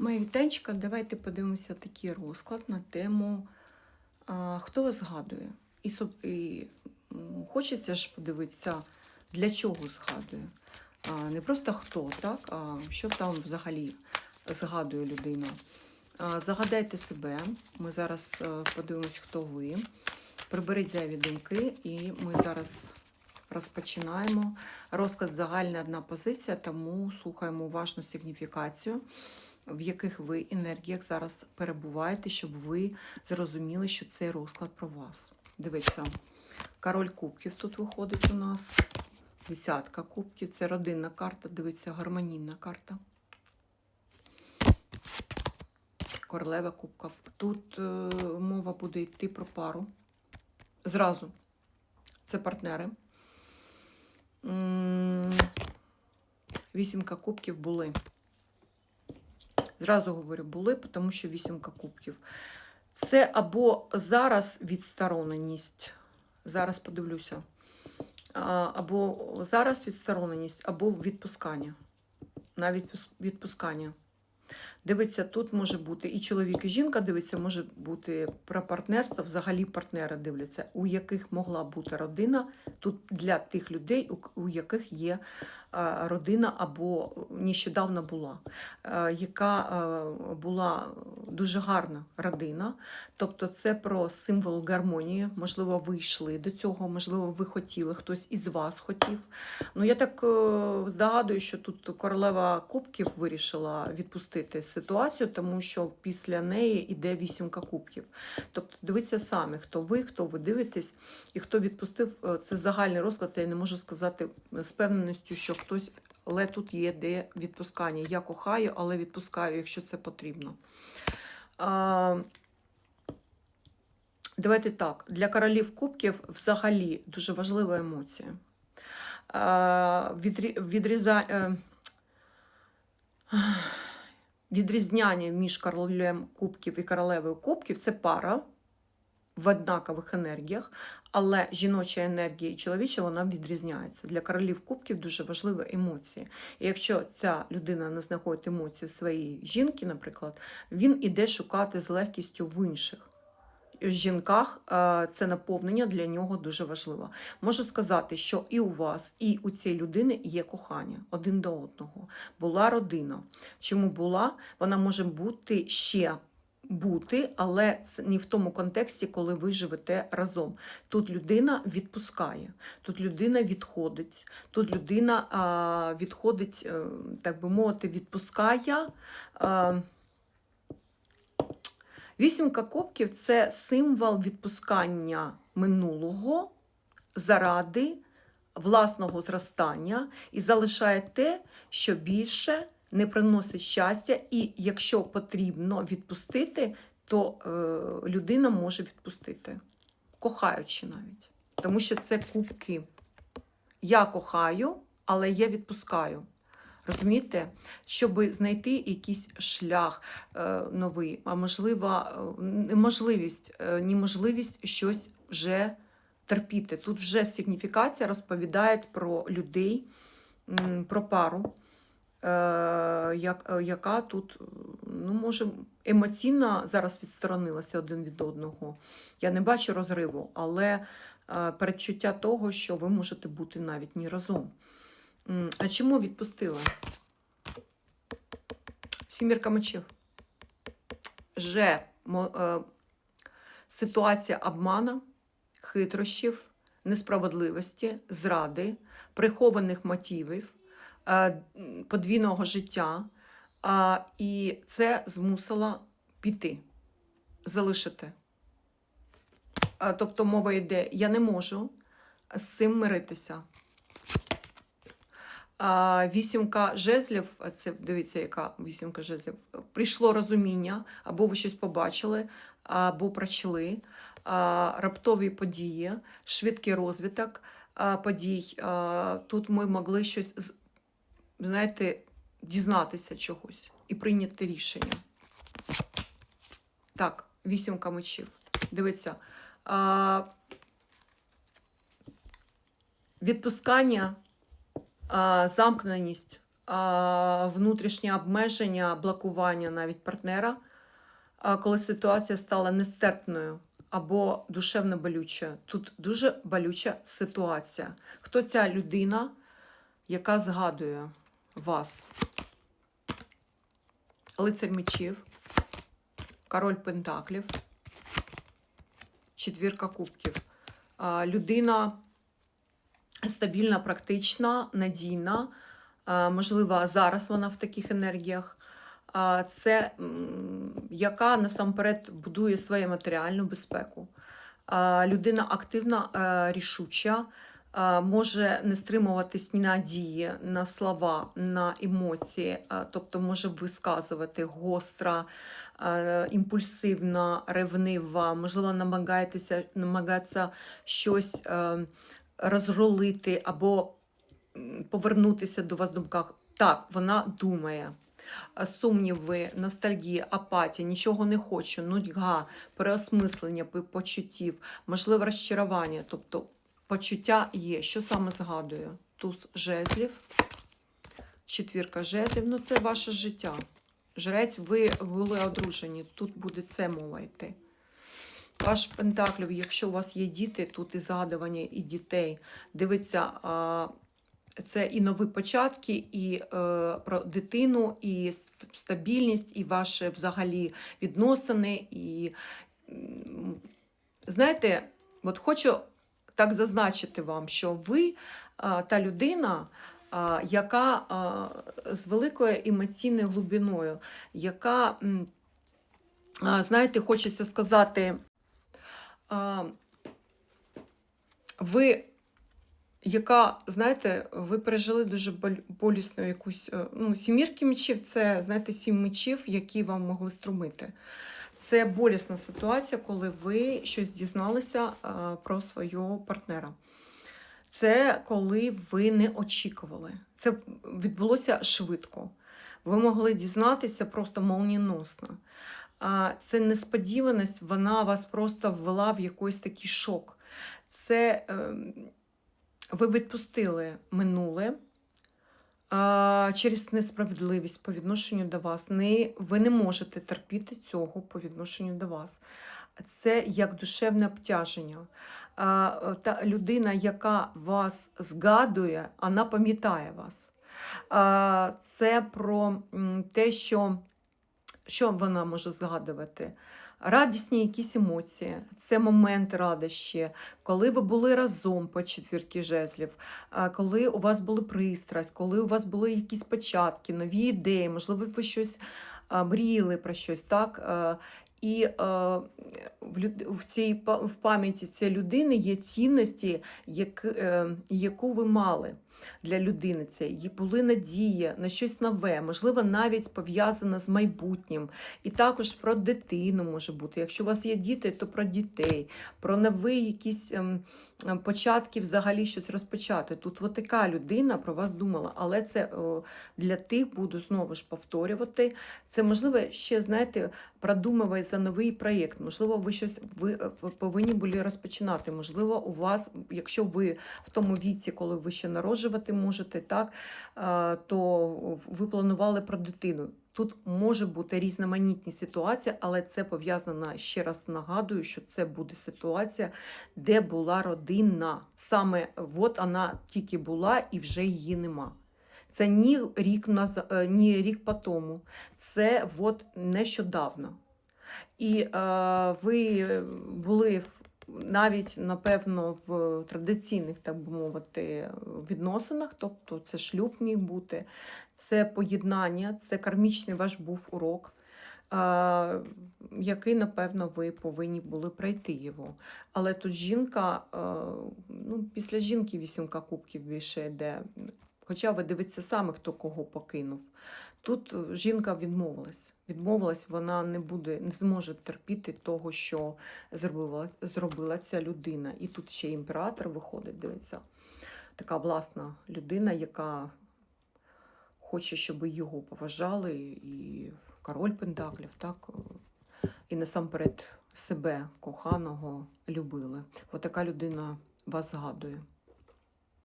Моє вітанчика, давайте подивимося такий розклад на тему а, Хто вас згадує? І, і хочеться ж подивитися, для чого згадує. А, не просто хто, так, а що там взагалі згадує людина. А, загадайте себе. Ми зараз е, подивимось, хто ви. Приберіть зайві думки, і ми зараз розпочинаємо. Розклад загальна одна позиція, тому слухаємо уважну сигніфікацію, в яких ви енергіях зараз перебуваєте, щоб ви зрозуміли, що цей розклад про вас. Дивіться, король кубків тут виходить у нас. Десятка кубків, це родинна карта, дивіться, гармонійна карта. Королева кубків. Тут е, мова буде йти про пару. Зразу. Це партнери. Вісімка кубків були. Зразу говорю, були, тому що вісімка кубків. Це або зараз відстороненість. Зараз подивлюся. Або зараз відстороненість, або відпускання. Навіть відпускання. Дивиться, тут може бути і чоловік, і жінка дивиться, може бути про партнерство, взагалі партнери дивляться, у яких могла бути родина. Тут для тих людей, у, яких є е, родина або нещодавно була, е, яка е, була дуже гарна родина. Тобто це про символ гармонії. Можливо, ви йшли до цього, можливо, ви хотіли, хтось із вас хотів. Ну, я так здогадую, що тут королева кубків вирішила відпустити ситуацію, тому що після неї йде вісімка кубків. Тобто, дивіться самі, хто ви, хто ви дивитесь, і хто відпустив Е, це загальний розклад. Я не можу сказати з певненістю, що хтось, але тут є де відпускання. Я кохаю, але відпускаю, якщо це потрібно. Давайте так. Для королів кубків взагалі дуже важлива емоція. А, відрі- відріза... е, Відрізняння між королем кубків і королевою кубків це пара в однакових енергіях, але жіноча енергія і чоловіча вона відрізняється. Для королів кубків дуже важливі емоції. І якщо ця людина не знаходить емоції в своїй жінки, наприклад, він іде шукати з легкістю в інших. Жінках е, це наповнення для нього дуже важливо. Можу сказати, що і у вас, і у цієї людини є кохання один до одного. Була родина. Чому була? Вона може бути ще бути, але не в тому контексті, коли ви живете разом. Тут людина відпускає, тут людина відходить, тут людина а, відходить, е, так би мовити, відпускає. А, Вісімка кубків це символ відпускання минулого заради власного зростання і залишає те, що більше не приносить щастя, і якщо потрібно відпустити, то е, людина може відпустити, кохаючи навіть. Тому що це кубки. Я кохаю, але я відпускаю. Розумієте, щоб знайти якийсь шлях е, новий, а можливо, е, неможливість, е, неможливість щось вже терпіти. Тут вже сигніфікація розповідає про людей, про пару, е, як, е, яка тут, е, ну, може, емоційно зараз відсторонилася один від одного. Я не бачу розриву, але е, передчуття того, що ви можете бути навіть не разом. А чому відпустила? Сімірка мечів. Же е, ситуація обмана, хитрощів, несправедливості, зради, прихованих мотивів, е, подвійного життя. І це змусило піти, залишити. Тобто мова йде, я не можу з цим миритися. А, вісімка жезлів, це дивіться, яка вісімка жезлів. Прийшло розуміння, або ви щось побачили, або прочли. Раптові події, швидкий розвиток подій. Тут ми могли щось, знаєте, дізнатися чогось і прийняти рішення. Так, вісімка мечів. Дивіться. Відпускання замкненість, внутрішнє обмеження, блокування навіть партнера, коли ситуація стала нестерпною або душевно болючою. Тут дуже болюча ситуація. Хто ця людина, яка згадує вас? Лицар мечів, король пентаклів, четвірка кубків. Людина стабільна, практична, надійна. Можливо, зараз вона в таких енергіях. Це яка насамперед будує свою матеріальну безпеку. Людина активна, е, рішуча, може не стримуватись ні на дії, на слова, на емоції, тобто може висказувати гостра, імпульсивна, ревнива, можливо, намагається щось розролити або повернутися до вас в думках. Так, вона думає. Е, Сумніви, ностальгія, апатія, нічого не хочу, нудьга, переосмислення по- почуттів, можливе розчарування, тобто почуття є. Що саме згадую? Туз жезлів, четвірка жезлів, ну це ваше життя. Жрець, ви були одружені, тут буде це мова йти. Ваш пентаклів, якщо у вас є діти, тут і згадування, і дітей. Дивиться, це і нові початки, і е, про дитину, і стабільність, і ваші взагалі відносини. І знаєте, от хочу так зазначити вам, що ви та людина, яка з великою емоційною глибиною, яка, знаєте, хочеться сказати, ви, яка, знаєте, ви пережили дуже болісну якусь, е, ну, сімірки мечів, це, знаєте, сім мечів, які вам могли струмити. Це болісна ситуація, коли ви щось дізналися про свого партнера. Це коли ви не очікували. Це відбулося швидко. Ви могли дізнатися просто молніносно. Це несподіваність, вона вас просто ввела в якийсь такий шок. Це ем, ви відпустили минуле через несправедливість по відношенню до вас. Ви не можете терпіти цього по відношенню до вас. Це як душевне обтяження. Та людина, яка вас згадує, вона пам'ятає вас. Це про те, що, що вона може згадувати. Радісні якісь емоції, це момент радощі, коли ви були разом по четвірки жезлів, коли у вас були пристрасть, коли у вас були якісь початки, нові ідеї, можливо, ви щось мріяли про щось, так? І е, в, цій в пам'яті цієї людини є цінності, як, е, яку ви мали для людини. Це були надії на щось нове, можливо, навіть пов'язане з майбутнім. І також про дитину може бути. Якщо у вас є діти, то про дітей, про нові якісь ем, ем, початки взагалі щось розпочати. Тут от така людина про вас думала, але це для тих буду знову ж повторювати. Це можливо ще, знаєте, продумує за новий проєкт. Можливо, ви щось ви е, повинні були розпочинати. Можливо, у вас, якщо ви в тому віці, коли ви ще народжувати можете, так, то ви планували про дитину. Тут може бути різноманітні ситуації, але це пов'язано, ще раз нагадую, що це буде ситуація, де була родина. Саме от вона тільки була і вже її нема. Це ні рік наз... е, ні рік по тому, це от нещодавно. І е, ви були в- навіть, напевно, в традиційних, так би мовити, відносинах, тобто це шлюб міг бути, це поєднання, це кармічний ваш був урок, який, напевно, ви повинні були пройти його. Але тут жінка, ну, після жінки вісімка кубків більше йде. Хоча ви дивитеся саме, хто кого покинув. Тут жінка відмовилась. Відмовилась, вона не буде, не зможе терпіти того, що зробила, зробила ця людина. І тут ще імператор виходить, дивиться, така власна людина, яка хоче, щоб його поважали, і король Пентаклів, так, і насамперед себе, коханого, любили. Отака людина вас згадує.